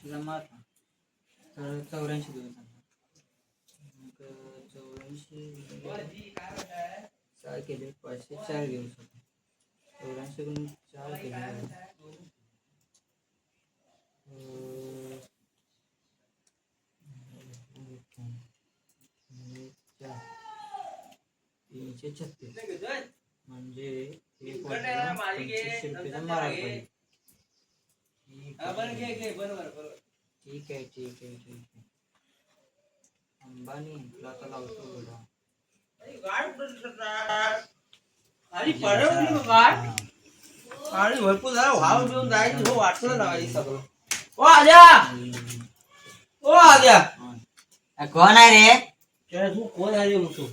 सहाशेला मार. तर चौऱ्याऐंशी दिवस मग चौऱ्याऐंशी चार केले पाचशे चार दिवस होते चौऱ्याऐंशी करून चार केले. तीनशे छत्तीस. म्हणजे एक वाजता पंचवीसशे रुपयाचा मारा पाहिजे ठीक आहे ठीक आहे ठीक आहे. अंबानी तुला आता लावतो आणि पडवली मग काय आणि भरपूर जरा वाव घेऊन जायची हो वाटलं लावायची सगळं. ओ आद्या ओ आद्या. कोण आहे रे? त्याला तू कोण आहे रे मग तू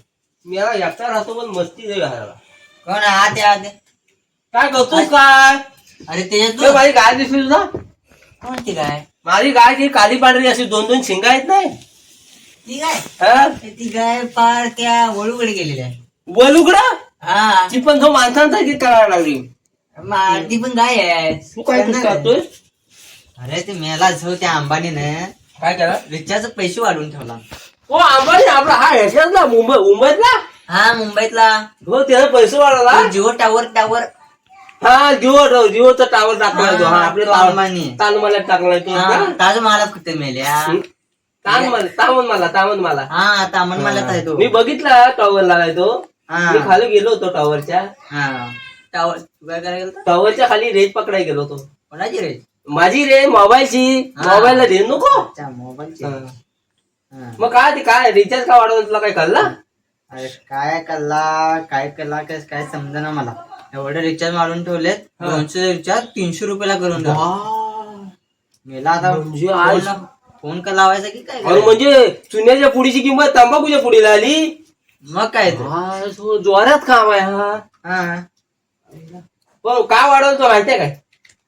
मी याला एकटा राहतो पण मस्ती दे घालायला कोण आहे? आते आते काय करतोस काय? अरे ते? तू माझी गाय दिसली तुझा कोणती काय? माझी गाय ती काली पांढरी अशी दोन दोन शिंगा आहेत नाही? ती हा? ती काय पार त्या वळूकडे गेलेली आहे. वलुगडा हा. ती पण तो माणसांचा ती करायला लागली. ती पण गाय आहे. तू काय करतोय? अरे ते मेला जो त्या अंबानीने काय करा रिचार्ज पैसे वाढवून ठेवला. हो अंबानी आपला हा ह्याच्यातला मुंबई मुंबईतला? हा मुंबईतला. हो त्याला पैसे वाढवला? जिओ टावर टावर हा जिओ जिओचा टावर टाकला तो हा हा, आपले तो अंबानी. तालमाला टाकलाय तो ताज मला फक्त मेल्या? तामन तामन मला तामन मला हा आता मन मला आहे तो. मी बघितला टॉवर लागाय तो हा. मी खाली गेलो होतो टॉवरच्या टावर? टॉवरच्या खाली रेत पकडाय गेलो होतो. कोणाची रे माझी रे मोबाईलची. मोबाईलला दे नको. मोबाईलची. मग काय ते काय रिचार्ज का वाढवून तुला काय कळला? अरे काय कल्ला काय कल्ला काय काय समजा मला. एवढे रिचार्ज मारून ठेवलेत. हा. दोनशे रिचार्ज तीनशे रुपयाला करून ठेवला मेला आता म्हणजे आज- फोन- फोन का लावायचा की काय अरे करायचं? म्हणजे चुन्याच्या पुडीची किंमत तंबाखूच्या पुडीला आली? मग काय ते? हा, जोरात काम आहे हा. हा. पण काय वाढवतो माहितीये काय?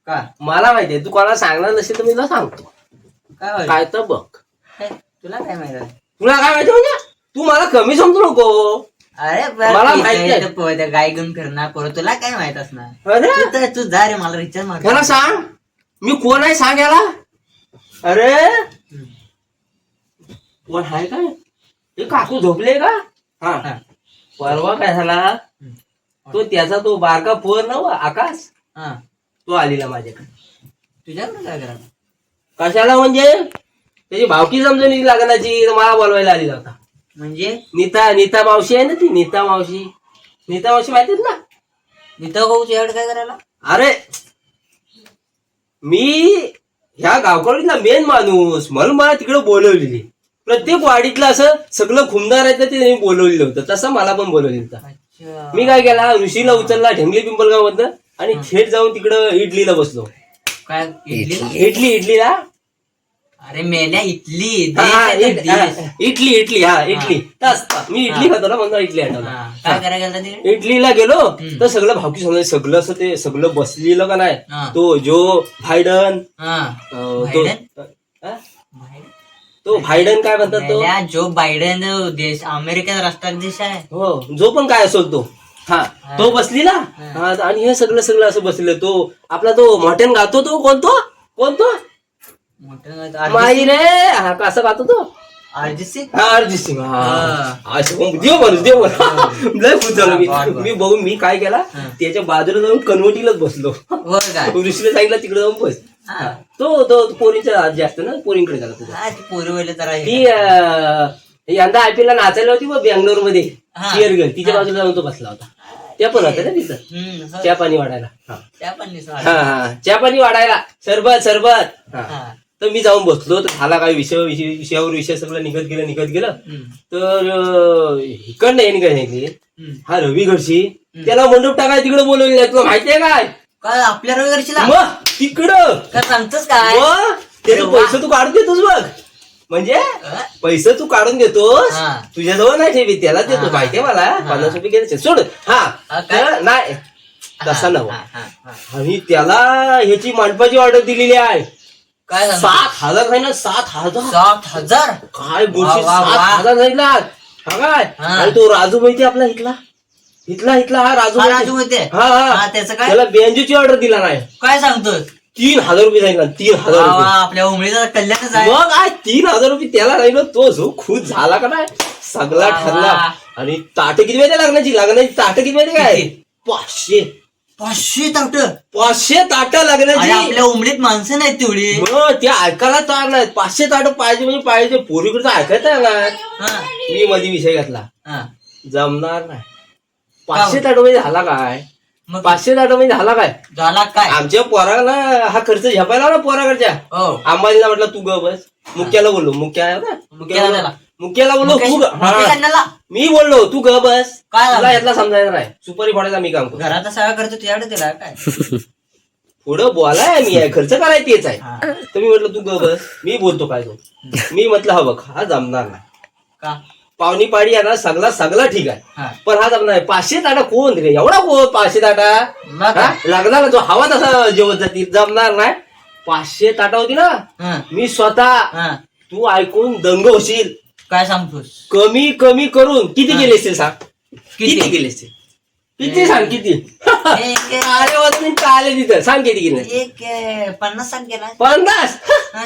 का? मला माहितीये तू कोणाला सांगणार नसेल तर मी तुला सांगतो. काय व्हायचं? काय तर बघ? तुला काय माहिती आहे? तुला काय माहिती म्हणजे? तू मला कमी समजू नको. अरे बरं, मला माहिती आहे, त्या गाय घेऊन फिरणार पोरं तुला काय माहीत असणार? अरे! तू तर- तू जा रे मला रिचार्ज मार त्याला सांग? मी कोण आहे सांग याला? अरे! कोण आहे काय? हे काकू झोपले का? हा. हा. परवा काय झाला? तो त्याचा तो बारका पोर ना व, आकाश? हा. तो आलेला माझ्याकडे. तुझ्याकडे काय करा कशाला म्हणजे? त्याची भावकी समजून लागण्याची मला बोलवायला आलेला होता. म्हणजे? नीता नीता मावशी आहे ना ती? नीता मावशी. नीता मावशी माहितीत ना? निता भाऊ तुझ्याकडे काय करायला? अरे मी ह्या गावकडीतला मेन माणूस. म्हणून मला तिकडे बोलवलेली. प्रत्येक वाडीतलं असं सगळं खुमदार आहे ते मी बोलवलेलं होतं. तसं मला पण बोलवलेलं होतं. मी काय केला? ऋषीला उचलला ढेंगली पिंपलगाव मधनं आणि थेट जाऊन तिकडं इडलीला बसलो. काय इडली? इडली इडलीला? अरे मेल्या इटली हा, आहे इड- तो हा, देश. हा तास, तास. मी इडली हा. खातो ना म्हणून इडली आठवला काय करायला तिकडे इडलीला गेलो. तर सगळं भावकी समजायचं सगळं असं ते सगळं बसलेलं का नाही. तो जो भायडन हा अं, तो बायडन? हा? तो भायडन काय म्हणतात तो मेल्या जो बायडेन देश अमेरिकेचा राष्ट्राध्यक्ष आहे हो जो पण काय असेल तो हा तो बसलेला हा, आणि हे सगळं सगळं असं बसलेलं तो आपला तो मॉटेन गातो तो कोणतो कोणतो माई रे हा कसं गातो तो? अरिजित सिंग हा अरिजित सिंग हा. मग देव माणूस देव माणूस. लय खुश झालो मी. बघून मी काय केला. त्याच्या बाजूला जाऊन कन्वर्टीलाच बसलो. ऋषीला सांगितलं तिकडे जाऊन बस. तो तो पोरींचा आजी असतो ना पोरींकडे गेला तुझा ती पोरी हे. ती यंदा आयपीएल ला नाचायला होती बघ बँगलोरमध्ये. चिअर गर्ल तिच्या बाजूला जाऊन तो बसला होता. त्या पण होत्या ना तिथं. हो. चहा पाणी वाढायला. हा. पण हा चहा पाणी वाढायला. सरबत सरबत. हा. तर मी जाऊन बसलो तर झाला काय विषय विषय- विषयावर विषय सगळं निघत गेलं निघत गेलं. तर अं, इकडनं येणे काय सांगितले? हा रवी घडशी त्याला मंडप टाकाय तिकडे बोलवले तुला माहितीये काय? काय आपल्या रविवारशीला मग तिकडं. का सांगतोस काय? मग त्याचे. पैसे तू काढून देतोस बघ. म्हणजे अ? पैसे तू काढून देतोस. हा. तुझ्याजवळ नाही ठेवी त्याला देतो. हा. माहितीये मला. पन्नास रुपये घ्यायचे सोड. हा. हा, काय? नाही. तसा हा, नव्हा. हा, हा, हा. आणि त्याला ह्याची मांडपाची ऑर्डर दिलेली आहे. काय झालं? सात हजार नाही ना सात हजार. सात हजार? काय बोलशील वा, वा, सात. हजार सांगितला हा काय? हा. आणि तो राजू माहिती आपला इथला? इथला इथला हा राजू हा, माहिती? राजू होते हा हा. त्याचं काय? त्याला बेंजूची ऑर्डर दिला नाही. काय सांगतोस? तीन हजार रुपये सांगितला तीन हजार वा, वा, रुपये आपल्या उमळीचा कल्याणच आहे. मग काय तीन हजार रुपये त्याला राहिलो तो जो खुश झाला का नाही सगळा वा, वा. ठरला आणि ताट किती माहिती लग्नाची लग्नाची ताट किती माहिती काय? किती? पाचशे. पाचशे ताट. पाचशे ताट लग्नाची आपल्या उमळीत माणसं नाहीत तेवढी. मग ते ऐकायला तयार नाही पाचशे ताट पाहिजे म्हणजे पाहिजे. पोरीकडचं ऐकायला येणार हा, मी मध्ये विषय घातला. हा. जमणार नाही. पाचशे ताट म्हणजे झाला काय? मग? पाचशे ताट म्हणजे झाला काय? झाला काय? आमच्या पोराला हा खर्च झेपायला ना पोराकडच्या. हो. अंबानीला म्हटलं तू ग बस. मुक्याला बोललो. मुक्या आहे ना? मुक्याला बोलला. मुक्याला बोललो तू ग- हा. मी बोललो तू ग बस. काय झालं? तुला यातला समजायचं नाही. सुपारी फोडायचा मी काम करतो. घरात सगळं करतो तुझ्याकडे दिला काय? पुढं बोलाय मी आहे. खर्च करायला तेच आहे. हा. तर मी म्हटलं तू ग बस. मी बोलतो काय तो. मी म्हटलं हा बघ हा जमणार नाही. का? पावणी पाडी येणार सगळा सगळा ठीक आहे. पण हा जमणार नाही. पाचशे ताटा कोण रे? एवढा कोण पाचशे ताटा हा? ना. जो हवा तसा जेवत जातील जमणार नाही. पाचशे ताटा होती ना? मी स्वतः. तू ऐकून दंग होशील. काय सांगतोस? कमी कमी करून किती. गेले असतील सांग? किती? गेले असतील? किती सांग किती? एक- अरे वा, तुम्ही का आले तिथं. सांग किती गेले एक पन्नास सांग पन्नास? हा?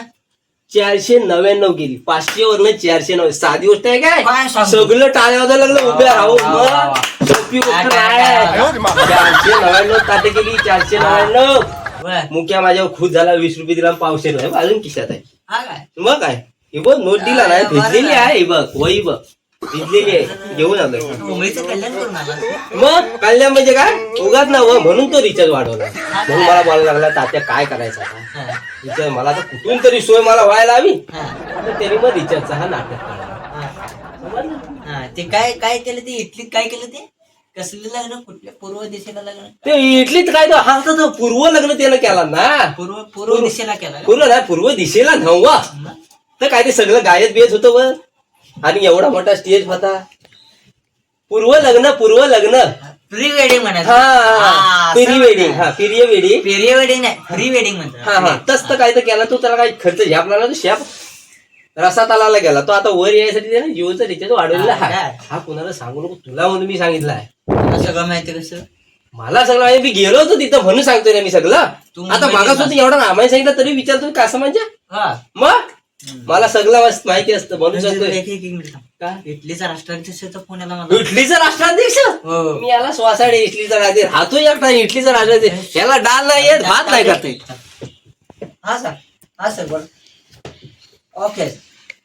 चारशे नव्याण्णव गेली. पाचशे वरनं चारशे नव्याण्णव. साधी गोष्ट आहे काय? काय सांगतो? सगळं टाळ्या वाजायला लागलं वा, वा, वा. मग सोपी गोष्ट काय, काय, काय, नाही चारशे नव्याण्णव ताटे गेली चारशे नव्याण्णव. बर. मुख्या माझ्यावर खुश झाला वीस रुपये दिला पावशे नाही अजून खिशात आहे. हा काय? मग काय? हे बघ नोट दिला नाही आहे. आहे हे बघ वही बघ. भिजलेली आहे. घेऊन आलोय. उमळीचं कल्याण करून आला. मग? कल्याण म्हणजे काय? उगाच ना व म्हणून तो रिचार्ज वाढवला. म्हणून मला बोलायला लागला तात्या काय करायचं आता? रिचार्ज मला तर कुठून तरी सोय मला व्हायला हवी. तर त्याने मग रिचार्जचा हा नाटक काढला. ते काय काय केलं ते? इटलीत काय केलं ते? कसलं लग्न? कुठल्या पूर्व दिशेला लग्न? ते इटलीत काय तो? हा तर तो पूर्व लग्न त्यानं केला ना. पूर्व पूर्व दिशेला केलं? पूर्व नाही पूर्व दिशेला मग? तर काय ते सगळं गायत बियत होतं आणि एवढा मोठा स्टेज होता. पूर्व लग्न पूर्व लग्न. प्री वेडिंग म्हणायचं. हा प्री वेडिंग. हा प्री वेडिंग प्री वेडिंग नाही प्री वेडिंग हा हा. तस तर काय तर केला. तो त्याला काही खर्च झ्यापला ना तो शेप रसा तलाला गेला. तो आता वर यायसाठी त्याने जीवचा रिचार्ज वाढवलेला हा, आहे? हा कुणाला सांगू नको. तुला म्हणून मी सांगितलं आहे. सगळं माहिती कसं? मला सगळं आहे. मी गेलो होतो तिथं म्हणून सांगतोय ना मी सगळं. तू आता मुंबईत मागास गेला. एवढा रामायण सांगितलं तरी विचारतो कसं म्हणजे? हा. मग? मला सगळं माहिती असतं म्हणून सांगतोय एक एक एक मिनिट थांब. काय इटलीचा आला मला इटलीचा राष्ट्राध्यक्ष? हो. मी याला श्वासाडे इटलीचा राजे राहतो एकटा इटलीचा राष्ट्राध्यक्ष याला डाल नाही येत भात नाही करता. येत हा सर हा सर बोल. ओके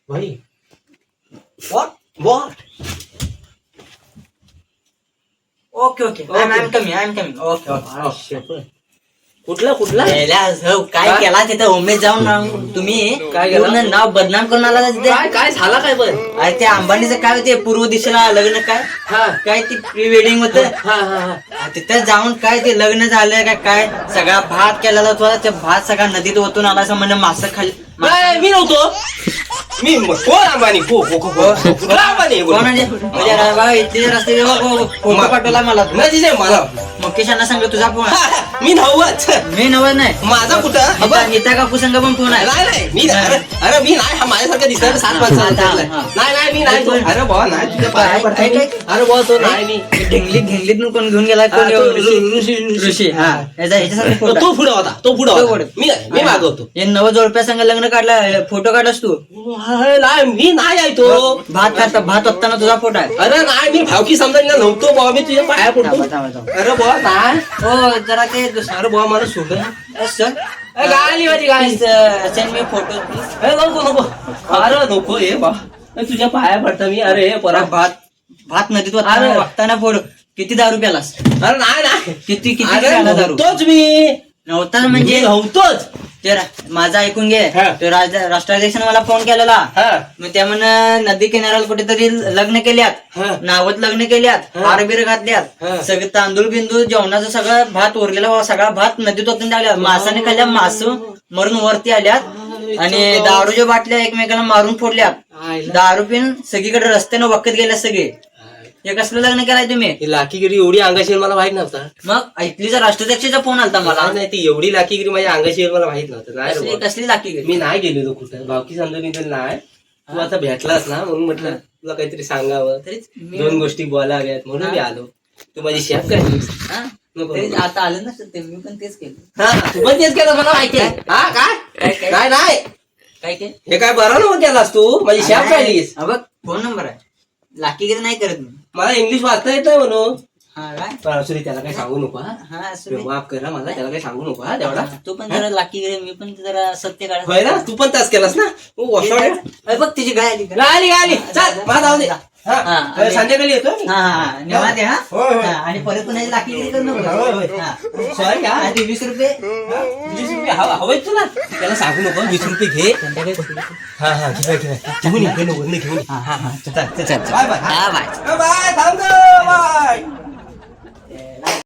भाई. What what okay okay I am coming I am coming okay okay कुठला कुठला? काय? केला तिथे? उमेद जाऊन तुम्ही? काय नाव बदनाम करून आला तिथे? काय झाला काय पण? अरे ते अंबानीचं काय होते? पूर्व दिशेला लग्न काय? हा. काय ती प्री वेडिंग होत? हा हा हा. तिथे जाऊन काय ते लग्न झालं काय काय? सगळा भात केलेला होता. ते भात सगळा नदीत ओतून आला असं म्हणे मासं खाली मी नव्हतो. मी कोण अंबानी? को- को- कुठला अंबानी कोण म्हणजे म्हणजे रस्ते फोटो पाठवला मला. मला. मुकेशांना सांग तुझा फोन. मी नव्वद. मी नवत नाही. माझा कुठं? नीता काकू संघ पण फोन आहे? नाही नाही. मी अरे अरे मी नाही. हा माझ्यासारखं दिसणार सात हा. नाही नाही मी नाही. अरे बुवा नाही तुझ्या पाया अरे बुवा तो नाही मी ढिंगलीत ढिंगलीत कोण घेऊन गेला? कोण ऋषी- हा तो पुढे होता. तो पुढे होता. मी मी मागं होतो. हे नव जोडप्या संघ लग्न काढला. फोटो काढलास तू? नाही मी नाही आहे तो. भात खाता भात ओतताना तुझा फोटो आहे. अरे नाही मी भावकी समजायला नव्हतो बुवा मी तुझ्या पाया पडतो. अरे बुवा नाही. हो जरा ते दुसरं अरे बुवा मला सोडलं सर अरे, गाली माझी गाली सेंड मी फोटो प्लीज अरे नको नको अरे नको हे बा अरे, तुझ्या पाया पडता मी अरे परा भात भात नदीत अरे. वागताना वागताना फोटो किती दारू प्यालास अरे नाही नाही किती किती अरे प्याला दारू नव्हतोच मी नव्हता म्हणजे नव्हतोच. ते रा- माझा ऐकून घे. हा. ते राज- राष्ट्राध्यक्षाने मला फोन केलेला. हा. मग त्या म्हण नदी किनाऱ्याला कुठेतरी लग्न केल्यात. हा. नावत लग्न केल्यात. हा. हार बिर घातल्यात. हा. सगळं तांदूळ बिंदूळ जेवणाचं सगळं भात उरलेला सगळा भात नदीत ओतून टाकल्यात. मासाने खाल्ल्या मास मरून वरती आल्यात. आणि दारूच्या बाटल्या एकमेकांना मारून फोडल्यात. दारू पिऊन सगळीकडे रस्त्यानं वखत गेल्या सगळे. हे कसलं लग्न केलाय तुम्ही? ही लाकीगिरी एवढी अंगाशी मला माहीत नव्हता. मग इथलीचा राष्ट्राध्यक्षाचा फोन आलता मला. मला नाही ती एवढी लाकीगिरी माझ्या अंगाशी मला माहीत नव्हतं. नाही रे कसली बुवा. कसली लाकी गेली मी नाही गेलेलो कुठं. बाकी समजून तर नाही. तू आता भेटलास ना म्हणून म्हटलं तुला काहीतरी सांगावं. तरीच मी दोन गोष्टी बोलाव्यात म्हणून मी आलो. तू माझी शेफ हा? नको. तरीच आता आलं ना ते मी पण तेच केलं. हा तू पण तेच केलं मला माहिती आहे. हा काय, काय काय? नाही नाही. काय ते हे काय बरं नव्हतं केलास तू? माझी शेफ काढलीस हा बघ फोन नंबर आहे. लाकीगिरी नाही करत मी. मला इंग्लिश वाचता येत नाही म्हणून. हा काय? पण असू दे त्याला काही सांगू नको हा. हा असू दे. माफ करा मला त्याला काही सांगू नको हा तेवढा. तू पण जरा लाकीगिरी मी पण जरा सत्य काढ होय ना? तू पण त्याच केलास ना? ओ. बघ गाय आली. का? गाली गाली चल मला जाऊ दे हा, हा, संध्याकाळी येतो मी. हा हा निवांत आहे, हा. होय, होय. हा, आणि परत पुन्हा करू नको. होय, होय. हा. सॉरी हा. आणि वीस रुपये. वीस त्याला सांगू नको वीस ते घे. हा हा घे घे घेऊन घेऊन घेऊन हा हा हा. Bye bye. Bye bye.